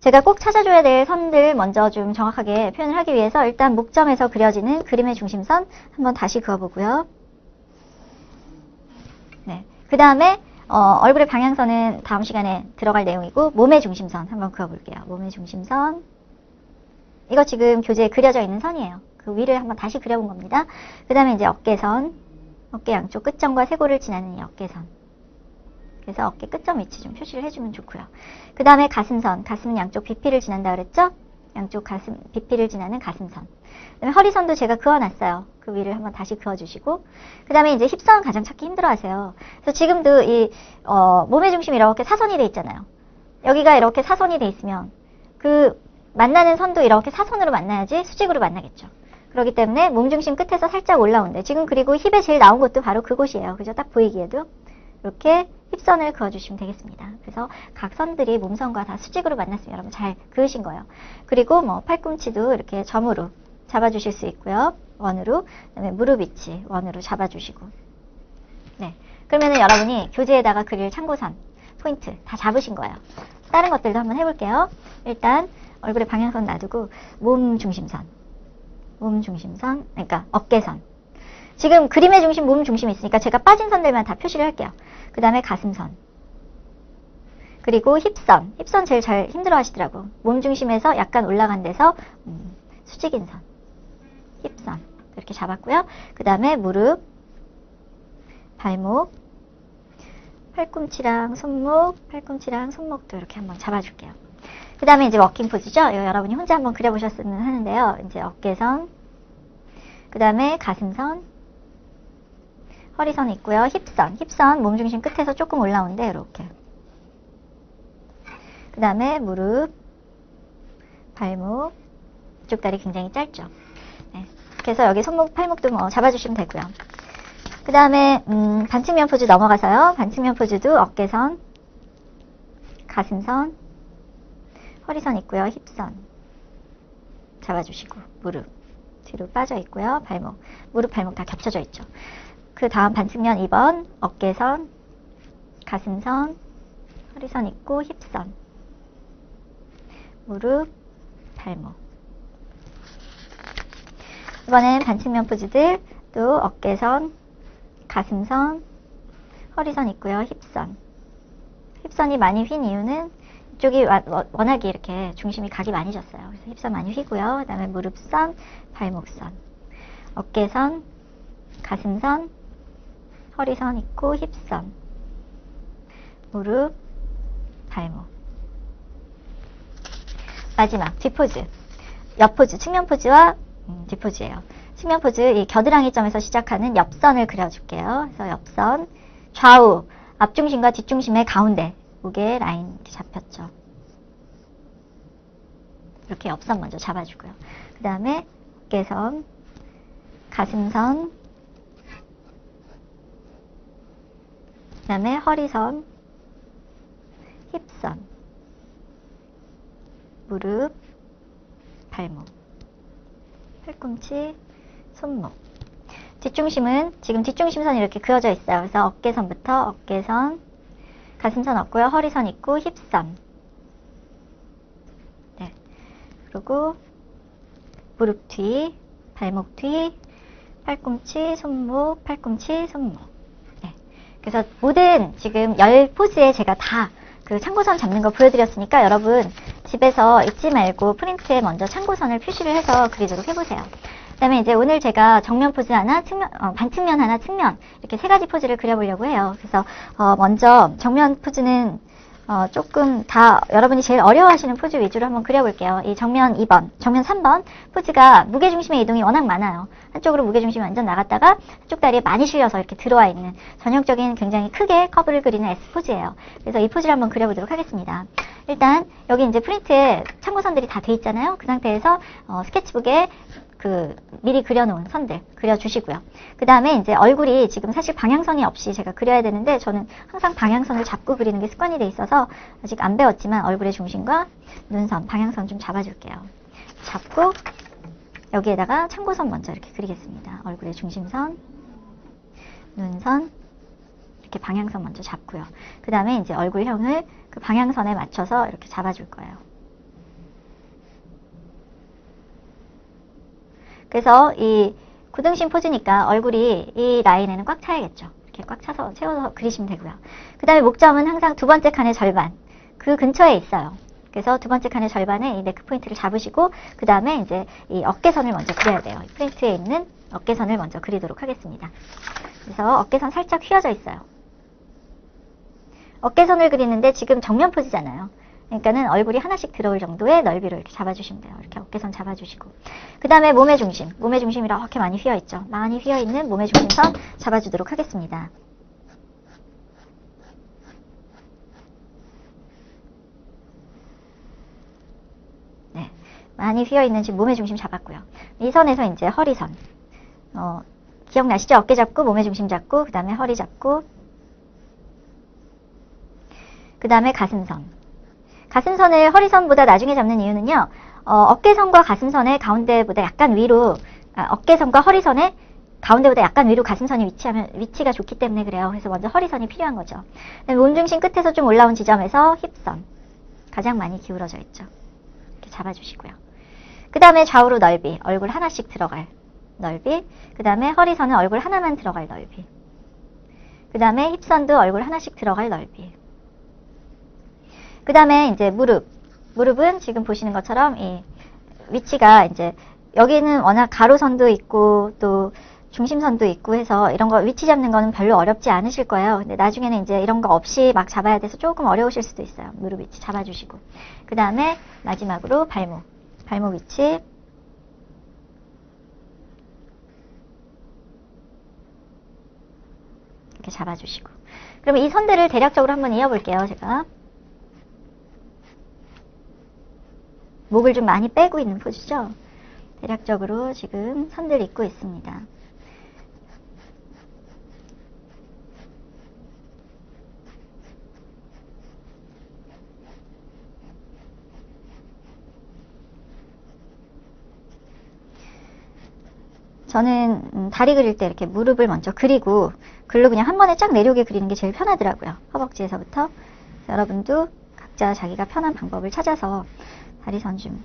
제가 꼭 찾아줘야 될 선들 먼저 좀 정확하게 표현을 하기 위해서 일단 목점에서 그려지는 그림의 중심선 한번 다시 그어보고요. 네. 그 다음에 어, 얼굴의 방향선은 다음 시간에 들어갈 내용이고 몸의 중심선 한번 그어볼게요. 몸의 중심선 이거 지금 교재에 그려져 있는 선이에요. 그 위를 한번 다시 그려본 겁니다. 그 다음에 이제 어깨선 어깨 양쪽 끝점과 쇄골을 지나는 이 어깨선 그래서 어깨 끝점 위치 좀 표시를 해주면 좋고요. 그 다음에 가슴선, 가슴은 양쪽 비피를 지난다 그랬죠? 양쪽 가슴, 비피를 지나는 가슴선. 그 다음에 허리선도 제가 그어놨어요. 그 위를 한번 다시 그어주시고. 그 다음에 이제 힙선 가장 찾기 힘들어 하세요. 그래서 지금도 이, 어, 몸의 중심이 이렇게 사선이 돼 있잖아요. 여기가 이렇게 사선이 돼 있으면 그 만나는 선도 이렇게 사선으로 만나야지 수직으로 만나겠죠. 그렇기 때문에 몸 중심 끝에서 살짝 올라온대. 지금 그리고 힙에 제일 나온 곳도 바로 그곳이에요. 그죠? 딱 보이기에도. 이렇게 힙선을 그어주시면 되겠습니다. 그래서 각 선들이 몸선과 다 수직으로 만났으면 여러분 잘 그으신 거예요. 그리고 뭐 팔꿈치도 이렇게 점으로 잡아주실 수 있고요. 원으로. 그다음에 무릎 위치 원으로 잡아주시고. 네. 그러면은 여러분이 교재에다가 그릴 참고선, 포인트 다 잡으신 거예요. 다른 것들도 한번 해볼게요. 일단 얼굴에 방향선 놔두고 몸 중심선, 몸 중심선, 그러니까 어깨선. 지금 그림의 중심, 몸 중심이 있으니까 제가 빠진 선들만 다 표시를 할게요. 그 다음에 가슴선. 그리고 힙선. 힙선 제일 잘 힘들어 하시더라고. 몸 중심에서 약간 올라간 데서 음, 수직인 선. 힙선. 이렇게 잡았고요. 그 다음에 무릎, 발목, 팔꿈치랑 손목, 팔꿈치랑 손목도 이렇게 한번 잡아줄게요. 그 다음에 이제 워킹 포즈죠. 여러분이 혼자 한번 그려보셨으면 하는데요. 이제 어깨선, 그 다음에 가슴선, 허리선 있고요. 힙선, 힙선 몸 중심 끝에서 조금 올라온데 이렇게. 그 다음에 무릎, 발목, 이쪽 다리 굉장히 짧죠. 네. 그래서 여기 손목, 팔목도 뭐 잡아주시면 되고요. 그 다음에 음, 반측면 포즈 넘어가서요. 반측면 포즈도 어깨선, 가슴선, 허리선 있고요. 힙선 잡아주시고 무릎 뒤로 빠져 있고요. 발목, 무릎, 발목 다 겹쳐져 있죠. 그 다음 반측면 2번 어깨선, 가슴선, 허리선 있고 힙선, 무릎, 발목. 이번엔 반측면 포즈들 또 어깨선, 가슴선, 허리선 있고요. 힙선. 힙선이 많이 휜 이유는 이쪽이 워낙에 이렇게 중심이 각이 많이 졌어요. 그래서 힙선 많이 휘고요. 그 다음에 무릎선, 발목선, 어깨선, 가슴선, 허리선 있고 힙선, 무릎, 발목. 마지막 뒷포즈, 옆포즈, 측면 포즈와 음, 뒷포즈예요. 측면 포즈 이 겨드랑이 점에서 시작하는 옆선을 그려줄게요. 그래서 옆선 좌우 앞중심과 뒷중심의 가운데 무게 라인 잡혔죠. 이렇게 옆선 먼저 잡아주고요. 그 다음에 어깨선, 가슴선, 그 다음에 허리선, 힙선, 무릎, 발목, 팔꿈치, 손목. 뒷중심은 지금 뒷중심선이 이렇게 그어져 있어요. 그래서 어깨선부터 어깨선, 가슴선 없고요. 허리선 있고 힙선. 네. 그리고 무릎 뒤, 발목 뒤, 팔꿈치, 손목, 팔꿈치, 손목. 네. 그래서 모든 지금 열 포즈에 제가 다 그 참고선 잡는 거 보여드렸으니까 여러분 집에서 잊지 말고 프린트에 먼저 참고선을 표시를 해서 그리도록 해보세요. 그 다음에 이제 오늘 제가 정면 포즈 하나, 측면, 어, 반측면 하나, 측면 이렇게 세 가지 포즈를 그려보려고 해요. 그래서 어, 먼저 정면 포즈는 어, 조금 다 여러분이 제일 어려워하시는 포즈 위주로 한번 그려볼게요. 이 정면 2번, 정면 3번 포즈가 무게중심의 이동이 워낙 많아요. 한쪽으로 무게중심이 완전 나갔다가 한쪽 다리에 많이 실려서 이렇게 들어와 있는 전형적인 굉장히 크게 커브를 그리는 S 포즈예요. 그래서 이 포즈를 한번 그려보도록 하겠습니다. 일단 여기 이제 프린트에 참고선들이 다 돼 있잖아요. 그 상태에서 어, 스케치북에 그 미리 그려놓은 선들 그려주시고요. 그 다음에 이제 얼굴이 지금 사실 방향선이 없이 제가 그려야 되는데 저는 항상 방향선을 잡고 그리는 게 습관이 돼 있어서 아직 안 배웠지만 얼굴의 중심과 눈선, 방향선 좀 잡아줄게요. 잡고 여기에다가 참고선 먼저 이렇게 그리겠습니다. 얼굴의 중심선, 눈선, 이렇게 방향선 먼저 잡고요. 그 다음에 이제 얼굴형을 그 방향선에 맞춰서 이렇게 잡아줄 거예요. 그래서 이 구등신 포즈니까 얼굴이 이 라인에는 꽉 차야겠죠. 이렇게 꽉 차서 채워서 그리시면 되고요. 그 다음에 목점은 항상 두 번째 칸의 절반 그 근처에 있어요. 그래서 두 번째 칸의 절반에 이 네크 포인트를 잡으시고 그 다음에 이제 이 어깨선을 먼저 그려야 돼요. 이 프린트에 있는 어깨선을 먼저 그리도록 하겠습니다. 그래서 어깨선 살짝 휘어져 있어요. 어깨선을 그리는데 지금 정면 포즈잖아요. 그러니까는 얼굴이 하나씩 들어올 정도의 넓이로 이렇게 잡아주시면 돼요. 이렇게 어깨선 잡아주시고. 그 다음에 몸의 중심. 몸의 중심이 이렇게 많이 휘어있죠. 많이 휘어있는 몸의 중심선 잡아주도록 하겠습니다. 네. 많이 휘어있는 지금 몸의 중심 잡았고요. 이 선에서 이제 허리선. 어, 기억나시죠? 어깨 잡고, 몸의 중심 잡고, 그 다음에 허리 잡고, 그 다음에 가슴선. 가슴선을 허리선보다 나중에 잡는 이유는요, 어, 어깨선과 가슴선의 가운데보다 약간 위로, 아, 어깨선과 허리선의 가운데보다 약간 위로 가슴선이 위치하면, 위치가 좋기 때문에 그래요. 그래서 먼저 허리선이 필요한 거죠. 그다음에 몸중심 끝에서 좀 올라온 지점에서 힙선. 가장 많이 기울어져 있죠. 이렇게 잡아주시고요. 그 다음에 좌우로 넓이, 얼굴 하나씩 들어갈 넓이. 그 다음에 허리선은 얼굴 하나만 들어갈 넓이. 그 다음에 힙선도 얼굴 하나씩 들어갈 넓이. 그 다음에 이제 무릎. 무릎은 지금 보시는 것처럼 이 위치가 이제 여기는 워낙 가로선도 있고 또 중심선도 있고 해서 이런 거 위치 잡는 거는 별로 어렵지 않으실 거예요. 근데 나중에는 이제 이런 거 없이 막 잡아야 돼서 조금 어려우실 수도 있어요. 무릎 위치 잡아주시고. 그 다음에 마지막으로 발목. 발목 위치. 이렇게 잡아주시고. 그러면 이 선들을 대략적으로 한번 이어볼게요, 제가. 목을 좀 많이 빼고 있는 포즈죠? 대략적으로 지금 선들 잇고 있습니다. 저는 음, 다리 그릴 때 이렇게 무릎을 먼저 그리고 글로 그냥 한 번에 쫙 내려오게 그리는 게 제일 편하더라고요. 허벅지에서부터. 여러분도 각자 자기가 편한 방법을 찾아서 다리선 좀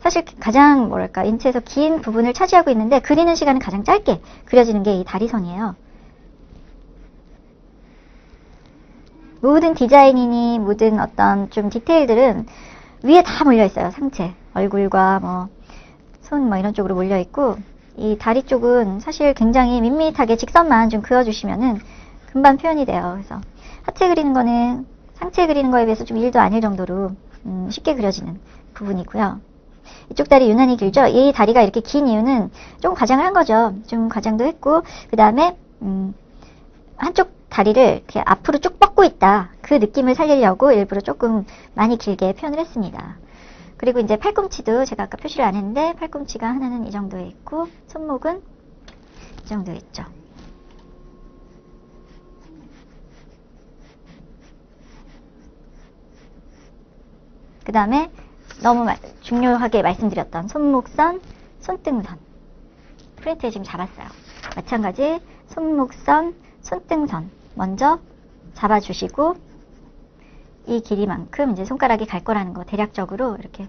사실 가장 뭐랄까 인체에서 긴 부분을 차지하고 있는데 그리는 시간은 가장 짧게 그려지는 게 이 다리선이에요. 모든 디자인이니 모든 어떤 좀 디테일들은 위에 다 몰려 있어요. 상체, 얼굴과 뭐 손뭐 이런 쪽으로 몰려 있고 이 다리 쪽은 사실 굉장히 밋밋하게 직선만 좀 그어주시면은 금방 표현이 돼요. 그래서 하체 그리는 거는 상체 그리는 거에 비해서 좀 일도 아닐 정도로 음, 쉽게 그려지는 부분이고요. 이쪽 다리 유난히 길죠? 이 다리가 이렇게 긴 이유는 좀 과장을 한 거죠. 좀 과장도 했고, 그 다음에, 음, 한쪽 다리를 이렇게 앞으로 쭉 뻗고 있다. 그 느낌을 살리려고 일부러 조금 많이 길게 표현을 했습니다. 그리고 이제 팔꿈치도 제가 아까 표시를 안 했는데, 팔꿈치가 하나는 이 정도에 있고, 손목은 이 정도에 있죠. 그 다음에 너무 마- 중요하게 말씀드렸던 손목선, 손등선. 프린트에 지금 잡았어요. 마찬가지 손목선, 손등선 먼저 잡아주시고 이 길이만큼 이제 손가락이 갈 거라는 거 대략적으로 이렇게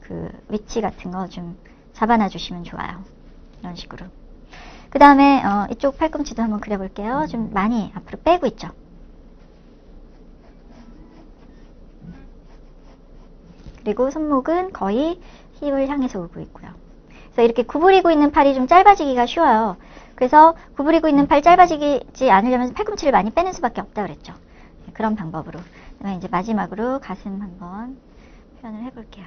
그 위치 같은 거 좀 잡아놔 주시면 좋아요. 이런 식으로. 그 다음에 어, 이쪽 팔꿈치도 한번 그려볼게요. 좀 많이 앞으로 빼고 있죠. 그리고 손목은 거의 힙을 향해서 오고 있고요. 그래서 이렇게 구부리고 있는 팔이 좀 짧아지기가 쉬워요. 그래서 구부리고 있는 팔 짧아지지 않으려면 팔꿈치를 많이 빼는 수밖에 없다 그랬죠. 네, 그런 방법으로. 그다음에 이제 마지막으로 가슴 한번 표현을 해볼게요.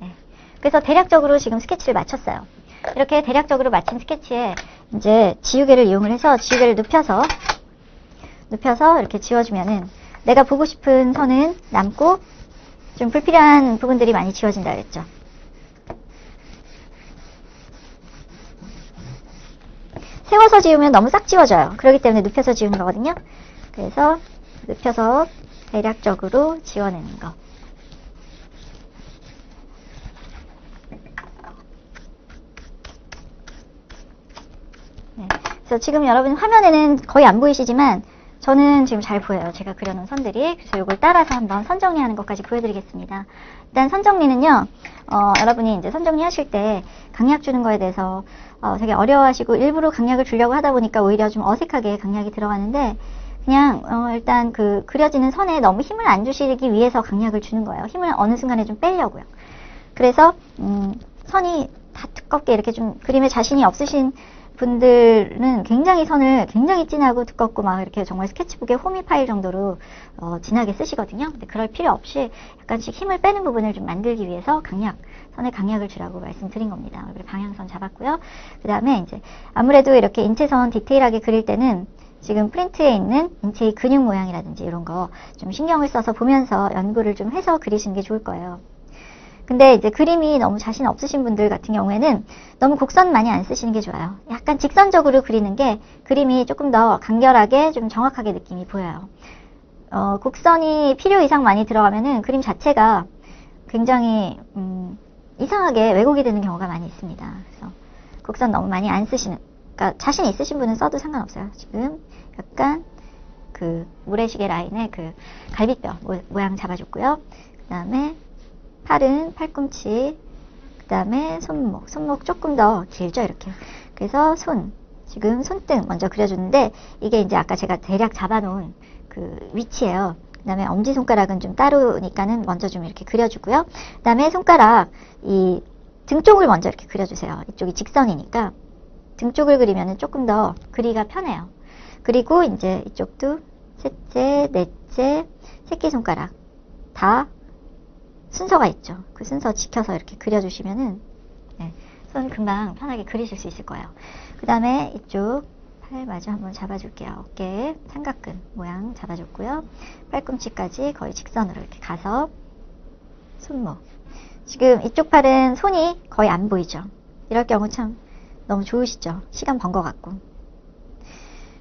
네. 그래서 대략적으로 지금 스케치를 마쳤어요. 이렇게 대략적으로 마친 스케치에 이제 지우개를 이용을 해서 지우개를 눕혀서 눕혀서 이렇게 지워주면은 내가 보고 싶은 선은 남고 좀 불필요한 부분들이 많이 지워진다 그랬죠. 세워서 지우면 너무 싹 지워져요. 그렇기 때문에 눕혀서 지우는 거거든요. 그래서 눕혀서 대략적으로 지워내는 거. 네. 그래서 지금 여러분 화면에는 거의 안 보이시지만 저는 지금 잘 보여요. 제가 그려놓은 선들이. 그래서 이걸 따라서 한번 선 정리하는 것까지 보여드리겠습니다. 일단 선 정리는요, 어, 여러분이 이제 선 정리 하실 때 강약 주는 거에 대해서 어, 되게 어려워하시고 일부러 강약을 주려고 하다 보니까 오히려 좀 어색하게 강약이 들어가는데 그냥 어, 일단 그 그려지는 선에 너무 힘을 안 주시기 위해서 강약을 주는 거예요. 힘을 어느 순간에 좀 빼려고요. 그래서 음, 선이 다 두껍게 이렇게 좀 그림에 자신이 없으신 분들은 굉장히 선을 굉장히 진하고 두껍고 막 이렇게 정말 스케치북에 홈이 파일 정도로 어, 진하게 쓰시거든요. 근데 그럴 필요 없이 약간씩 힘을 빼는 부분을 좀 만들기 위해서 강약, 선에 강약을 주라고 말씀드린 겁니다. 얼굴에 방향선 잡았고요. 그 다음에 이제 아무래도 이렇게 인체선 디테일하게 그릴 때는 지금 프린트에 있는 인체의 근육 모양이라든지 이런 거 좀 신경을 써서 보면서 연구를 좀 해서 그리시는 게 좋을 거예요. 근데 이제 그림이 너무 자신 없으신 분들 같은 경우에는 너무 곡선 많이 안 쓰시는 게 좋아요. 약간 직선적으로 그리는 게 그림이 조금 더 간결하게 좀 정확하게 느낌이 보여요. 어, 곡선이 필요 이상 많이 들어가면은 그림 자체가 굉장히 음, 이상하게 왜곡이 되는 경우가 많이 있습니다. 그래서 곡선 너무 많이 안 쓰시는, 그러니까 자신 있으신 분은 써도 상관없어요. 지금 약간 그 모래시계 라인의 그 갈비뼈 모- 모양 잡아줬고요. 그 다음에 팔은 팔꿈치, 그 다음에 손목, 손목 조금 더 길죠, 이렇게. 그래서 손, 지금 손등 먼저 그려주는데, 이게 이제 아까 제가 대략 잡아놓은 그 위치예요. 그 다음에 엄지손가락은 좀 따로니까는 먼저 좀 이렇게 그려주고요. 그 다음에 손가락, 이 등 쪽을 먼저 이렇게 그려주세요. 이쪽이 직선이니까. 등 쪽을 그리면 조금 더 그리기가 편해요. 그리고 이제 이쪽도 셋째, 넷째, 새끼손가락 다 순서가 있죠. 그 순서 지켜서 이렇게 그려주시면은 네, 손 금방 편하게 그리실 수 있을 거예요. 그 다음에 이쪽 팔 마저 한번 잡아줄게요. 어깨 삼각근 모양 잡아줬고요. 팔꿈치까지 거의 직선으로 이렇게 가서 손목. 지금 이쪽 팔은 손이 거의 안 보이죠. 이럴 경우 참 너무 좋으시죠. 시간 번것 같고.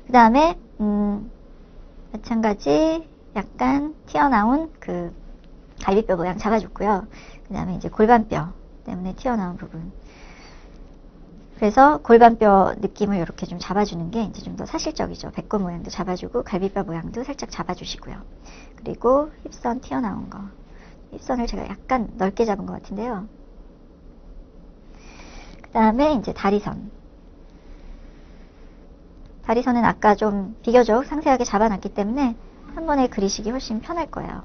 그 다음에 음, 마찬가지 약간 튀어나온 그 갈비뼈 모양 잡아줬고요. 그 다음에 이제 골반뼈 때문에 튀어나온 부분. 그래서 골반뼈 느낌을 이렇게 좀 잡아주는 게 이제 좀 더 사실적이죠. 배꼽 모양도 잡아주고 갈비뼈 모양도 살짝 잡아주시고요. 그리고 힙선 튀어나온 거. 힙선을 제가 약간 넓게 잡은 것 같은데요. 그 다음에 이제 다리선. 다리선은 아까 좀 비교적 상세하게 잡아놨기 때문에 한 번에 그리시기 훨씬 편할 거예요.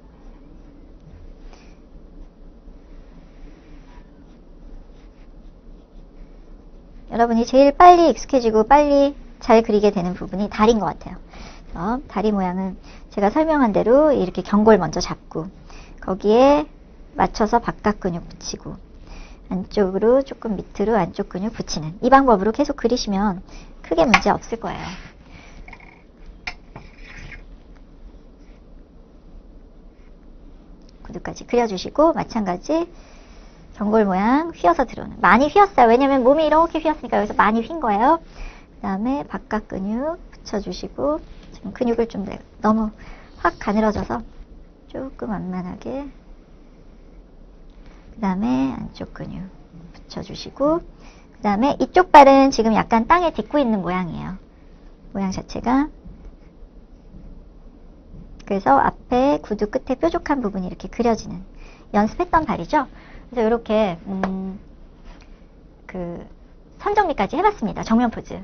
여러분이 제일 빨리 익숙해지고 빨리 잘 그리게 되는 부분이 다리인 것 같아요. 그래서 다리 모양은 제가 설명한 대로 이렇게 경골 먼저 잡고 거기에 맞춰서 바깥 근육 붙이고 안쪽으로 조금 밑으로 안쪽 근육 붙이는 이 방법으로 계속 그리시면 크게 문제 없을 거예요. 구두까지 그려주시고 마찬가지 경골 모양 휘어서 들어오는 많이 휘었어요. 왜냐면 몸이 이렇게 휘었으니까 여기서 많이 휜 거예요. 그 다음에 바깥 근육 붙여주시고 지금 근육을 좀 내- 너무 확 가늘어져서 조금 완만하게 그 다음에 안쪽 근육 붙여주시고 그 다음에 이쪽 발은 지금 약간 땅에 딛고 있는 모양이에요. 모양 자체가 그래서 앞에 구두 끝에 뾰족한 부분이 이렇게 그려지는 연습했던 발이죠. 그래서 이렇게 음, 그 선정리까지 해봤습니다. 정면 포즈.